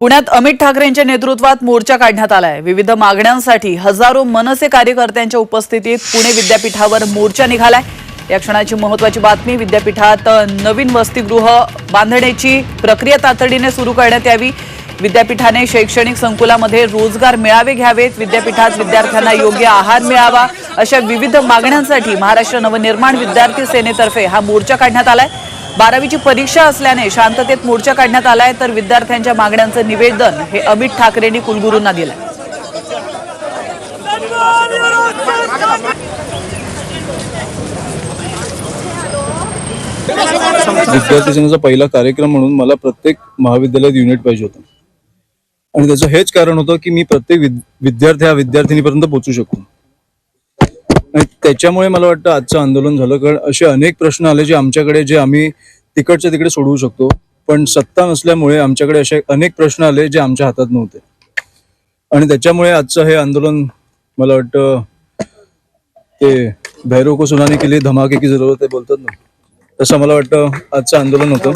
पुण्यात अमित ठाकरेंच्या नेतृत्वात मोर्चा काढण्यात आलाय. विविध मागण्यांसाठी हजारो मनसे कार्यकर्त्यांच्या उपस्थितीत पुणे विद्यापीठावर मोर्चा निघालाय. या क्षणाची महत्वाची बातमी विद्यापीठात नवीन वसतिगृह बांधण्याची प्रक्रिया तातडीने सुरू करण्यात यावी. विद्यापीठाने शैक्षणिक संकुलामध्ये रोजगार मिळावे घ्यावेत. विद्यापीठात विद्यार्थ्यांना योग्य आहार मिळावा अशा विविध मागण्यांसाठी महाराष्ट्र नवनिर्माण विद्यार्थी सेनेतर्फे हा मोर्चा काढण्यात आलाय. बारावीची परीक्षा असल्याने शांततेत मोर्चा काढण्यात आलाय तर विद्यार्थ्यांच्या मागण्यांचं निवेदन हे अमित ठाकरेंनी कुलगुरूंना दिलंय. विद्यार्थी सेनेचा पहिला कार्यक्रम म्हणून मला प्रत्येक महाविद्यालयात युनिट पाहिजे होतं. आणि त्याचं हेच कारण होतं की मी प्रत्येक विद्यार्थी हा विद्यार्थिनीपर्यंत पोहोचू शकतो आणि त्याच्यामुळे मला वाटतं आजचं आंदोलन झालं कारण असे अनेक प्रश्न आले जे आमच्याकडे जे आम्ही तिकडच्या तिकडे सोडवू शकतो. पण सत्ता नसल्यामुळे आमच्याकडे असे अनेक प्रश्न आले जे आमच्या हातात नव्हते. आणि त्याच्यामुळे आजचं हे आंदोलन मला वाटतं ते भैरव को सुनाने के लिए धमाके की जरूरत आहे बोलतात ना. तसं मला वाटतं आजचं आंदोलन होतं.